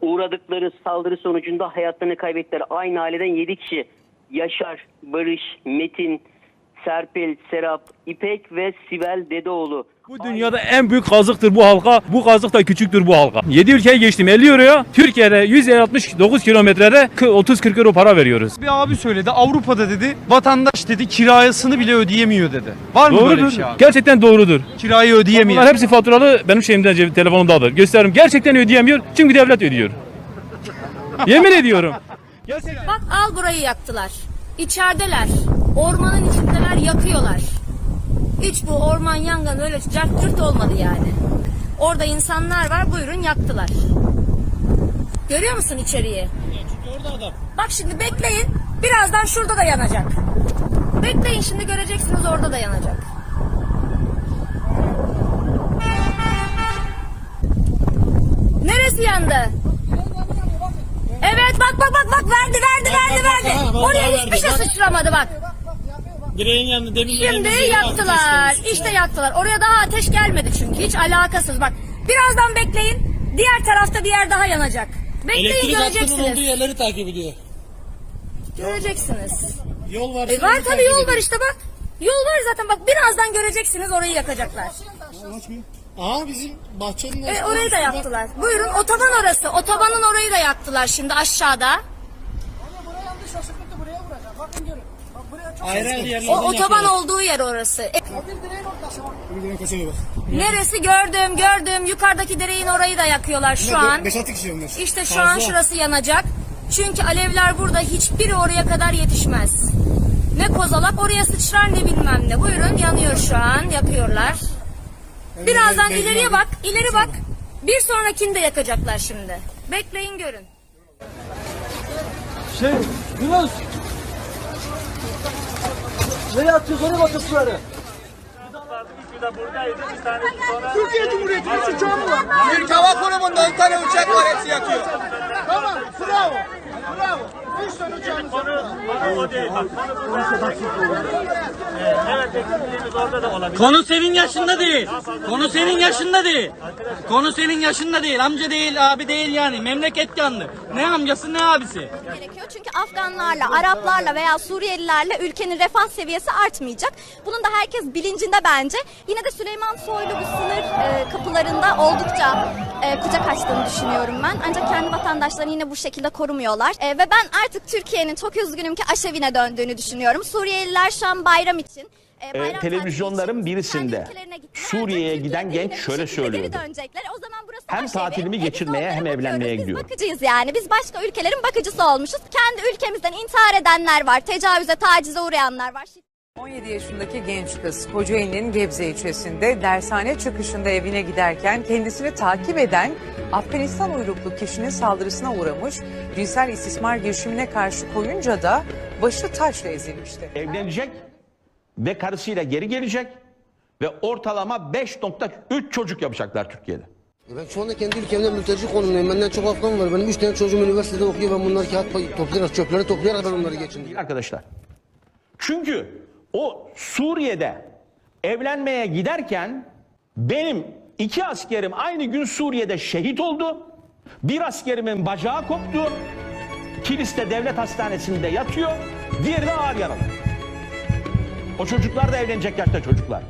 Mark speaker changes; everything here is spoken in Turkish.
Speaker 1: uğradıkları saldırı sonucunda hayatlarını kaybettiler. Aynı aileden 7 kişi. Yaşar, Barış, Metin, Serpil, Serap, İpek ve Sibel Dedeoğlu.
Speaker 2: Bu dünyada en büyük kazıktır bu halka. Bu kazık da küçüktür bu halka. 7 ülkeyi geçtim 50 euroya. Türkiye'de 169 kilometrede 30-40 euro para veriyoruz.
Speaker 3: Bir abi söyledi Avrupa'da dedi vatandaş dedi kirasını bile ödeyemiyor dedi. Var mı böyle bir
Speaker 2: Doğrudur.
Speaker 3: şey abi?
Speaker 2: Gerçekten doğrudur.
Speaker 3: Kirayı ödeyemiyor.
Speaker 2: Bunlar hepsi faturalı benim şeyimden cep- telefonumdadır. Gösteririm. Gerçekten ödeyemiyor. Çünkü devlet ödüyor. Yemin ediyorum. Gerçekten.
Speaker 4: Bak al burayı yaktılar. İçerideler. Ormanın içindeler yakıyorlar. Hiç bu orman yangını öyle cart cürt olmadı yani. Orada insanlar var buyurun yaktılar. Görüyor musun içeriği? Bak şimdi bekleyin. Birazdan şurada da yanacak. Bekleyin şimdi göreceksiniz orada da yanacak. Neresi yandı? Evet bak bak bak bak verdi verdi verdi verdi. Oraya hiçbir şey sıçramadı bak.
Speaker 5: Direğin yanında demin
Speaker 4: Şimdi yaktılar. İşte yaktılar. Oraya daha ateş gelmedi çünkü. Hiç alakasız. Bak birazdan bekleyin. Diğer tarafta bir yer daha yanacak. Bekleyin
Speaker 5: Elektrik hattının olduğu
Speaker 4: göreceksiniz.
Speaker 5: yerleri takip ediyor.
Speaker 4: Göreceksiniz.
Speaker 5: Yol var.
Speaker 4: E var tabii yol var işte bak. Yol var zaten bak birazdan göreceksiniz orayı yakacaklar.
Speaker 5: Aa bizim bahçenin
Speaker 4: E, orayı da yaktılar. Buyurun otoban orası. Otobanın orayı da yaktılar şimdi aşağıda.
Speaker 5: Ayrı ayrı yerlerden
Speaker 4: O otoban
Speaker 5: yakıyorlar.
Speaker 4: olduğu yer orası. E, neresi gördüm gördüm. Yukarıdaki direğin orayı da yakıyorlar şu an.
Speaker 5: 5-6 kişi onlar.
Speaker 4: İşte şu an şurası yanacak. Çünkü alevler burada hiçbiri oraya kadar yetişmez. Ne kozalak oraya sıçrar ne bilmem ne. Buyurun yanıyor şu an yakıyorlar. Birazdan ileriye bak ileri bak. Bir sonrakini de yakacaklar şimdi. Bekleyin görün.
Speaker 6: Şey, Yunus. Nereye atıyorsun oraya batır suları?
Speaker 7: Türkiye Cumhuriyeti'nin uçağı mı var? Türk Hava Kurumu'nda 10 tane uçak var hepsi yakıyor. Tamam bravo. Bravo. 3 tane uçağımız var.
Speaker 8: Konu senin yaşında değil. Konu senin yaşında değil. Konu senin yaşında değil. Amca değil, abi değil yani. Memleket yandı. Ne amcası ne abisi.
Speaker 9: gerekiyor. Çünkü Afganlarla, Araplarla veya Suriyelilerle ülkenin refah seviyesi artmayacak. Bunun da herkes bilincinde bence. Yine de Süleyman Soylu bu sınır e, kapılarında oldukça e, kucak açtığını düşünüyorum ben. Ancak kendi vatandaşlarını yine bu şekilde korumuyorlar. E, ve ben artık Türkiye'nin çok üzgünüm ki aşevine döndüğünü düşünüyorum. Suriyeliler şu an bayram için e, bayram tatili
Speaker 10: televizyonların birisinde. Suriye'ye giden genç şöyle söylüyordu.
Speaker 9: dönecekler. O zaman burası
Speaker 10: Hem tatilimi
Speaker 9: E, biz
Speaker 10: geçirmeye hem evlenmeye.
Speaker 9: Biz
Speaker 10: gidiyorum.
Speaker 9: bakıcıyız yani. Biz başka ülkelerin bakıcısı olmuşuz. Kendi ülkemizden intihar edenler var. Tecavüze, tacize uğrayanlar var.
Speaker 11: 17 yaşındaki genç kız Kocaeli'nin Gebze ilçesinde dershane çıkışında evine giderken kendisini takip eden Afganistan uyruklu kişinin saldırısına uğramış. Cinsel istismar girişimine karşı koyunca da başı taşla ezilmişti.
Speaker 10: Evlenecek ve karısıyla geri gelecek ve ortalama 5.3 çocuk yapacaklar Türkiye'de.
Speaker 6: Ben şu anda kendi ülkemde mülteci konumundayım. Benden çok Afgan var. Benim üç tane çocuğum üniversitede okuyor. Ben bunları kağıt toplayarak, çöpleri toplayarak ben onları geçindiriyorum.
Speaker 10: Arkadaşlar. Çünkü o Suriye'de evlenmeye giderken benim iki askerim aynı gün Suriye'de şehit oldu. Bir askerimin bacağı koptu. Kilis'te devlet hastanesinde yatıyor. Diğeri de ağır yaralı. O çocuklar da evlenecek yaşta çocuklar.